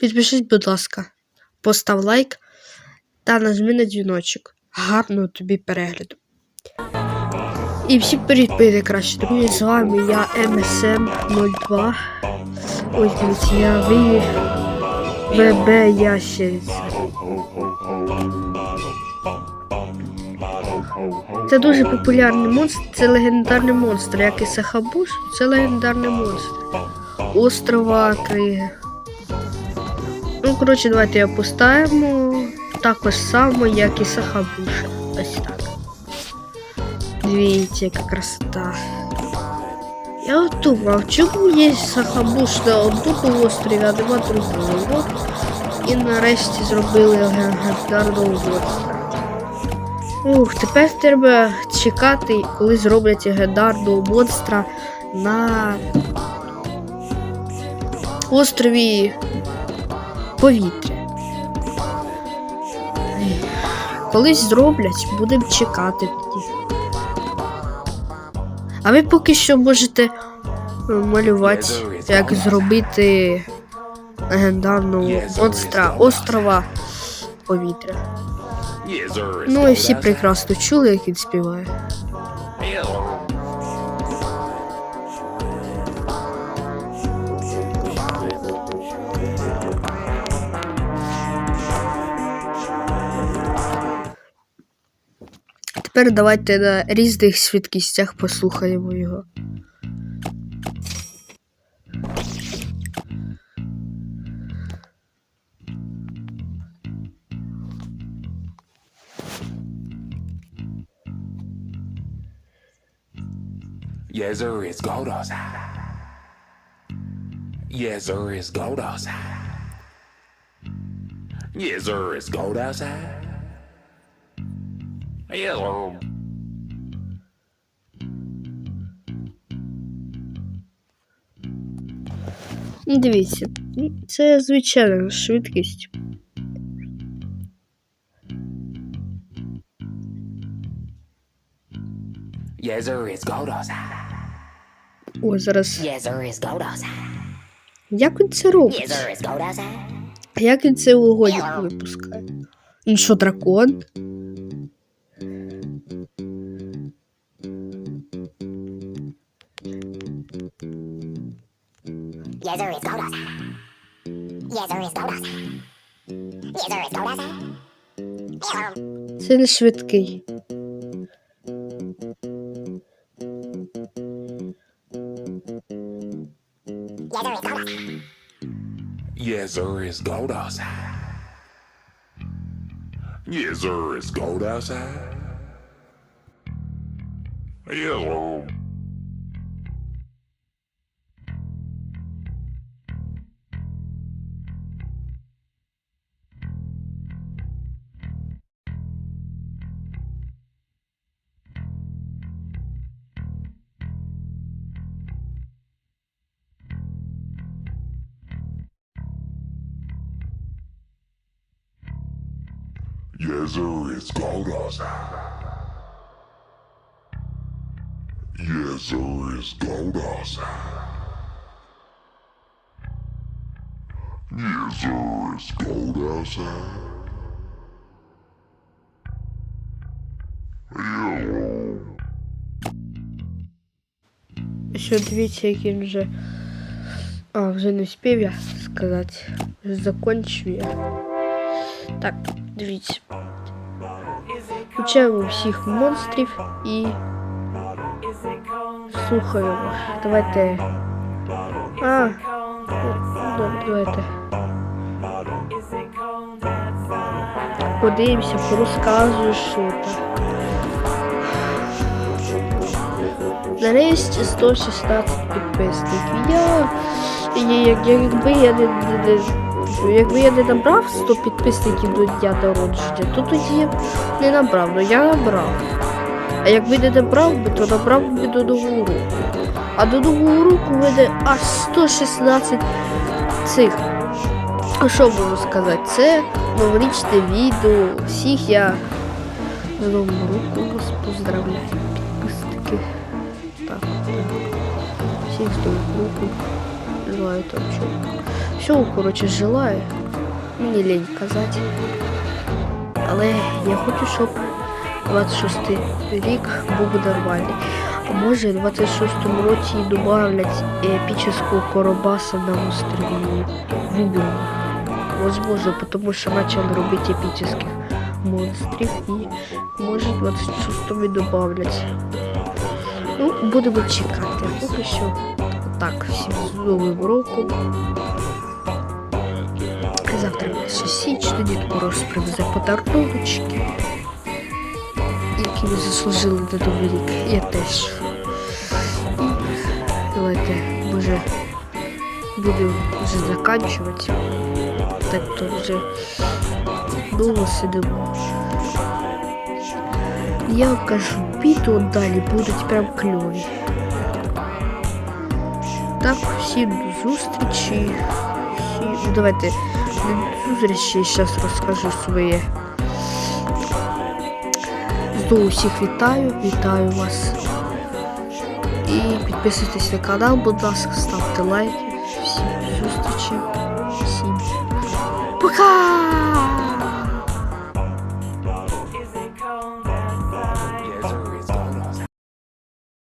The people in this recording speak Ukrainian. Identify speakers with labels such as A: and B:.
A: Підпишись, будь ласка, постав лайк та нажми на дзвіночок. Гарного тобі перегляду. І всі привіт, краще. Друзі, з вами я MSM02. Ось дивіться, я ви ВБ Ящериця. Це дуже популярний монстр, це легендарний монстр, як і Сахабуш, це легендарний монстр. Острова Криги. Ну, коротше, давайте його поставимо також само, як і Сахабуша. Ось так. Дивіться, яка красота. Я от думав, чому є Сахабуш на одному острові, а нема другого. От. І нарешті зробили легендарного монстра. Ух, тепер треба чекати, коли зроблять легендарного монстра на острові повітря. Колись зроблять, будемо чекати тоді. А ви поки що можете е, малювати, як зробити легендарного монстра острова повітря. Ну і всі прекрасно чули, як він співає. Тепер давайте на різних швидкістях послухаємо його.
B: Yes, sir, it's gold outside. Yes, sir, it's gold Hello.
A: Ну, Дивіться, це звичайна швидкість. О, зараз. Як він це робить?
C: Outside.
A: Як він це вогонь випускає? Він що, дракон?
C: Yes, sir, it's gold outside. Yes, sir, it's gold outside. Yes, sir, it's gold outside. Yes, sir.
A: Це не швидкий.
C: Yes, sir, it's gold outside.
B: Yes, sir, it's gold outside. Yes, sir, Yes, sir, it's gold outside. Yes, sir, it's gold outside. Yes, sir, it's gold outside. Hello.
A: Що дивіться, як він вже. А, вже не встиг я сказати. Вже закончив я. Так, дивіться. Включаємо всіх монстрів і слухаємо. Давайте. А, ну, давайте. Подивимося, порозказую, що там. Нарешті 116 підписників. Я, я, як- якби я не, не якби я не набрав 100 підписників до дня народження, то тоді не набрав, ну я набрав. А якби не набрав би, то набрав би до нового року. А до нового року в мене аж 116 цих. А що можу сказати? Це новорічне відео. Всіх я з Новим роком вас поздравляю. Підписники. Так, так. Всіх з Новим роком. Не знаю там що. Всього, коротше, желаю. Мені лень казати. Але я хочу, щоб 26 рік був нормальний. А може в 26-му році добавлять епічного коробаса на острові Вубер. Возможно, потому що почали робити епічних монстрів і може 26-му і добавлять. Ну, будемо чекати. Поки що так, всім з Новим роком. Завтра ще січня, Дід Мороз привезе подаруночки, які ви заслужили Новий рік. Я теж. Давайте, може, будемо вже заканчувати. Так то вже довго сидимо. Я кажу, відео далі будуть прям кльові. Так, всім до зустрічі. Ну, давайте до зустрічі зараз розкажу своє. Знову усіх вітаю, вітаю вас. І підписуйтесь на канал, будь ласка, ставте лайки. Всім зустрічі. Всім пока!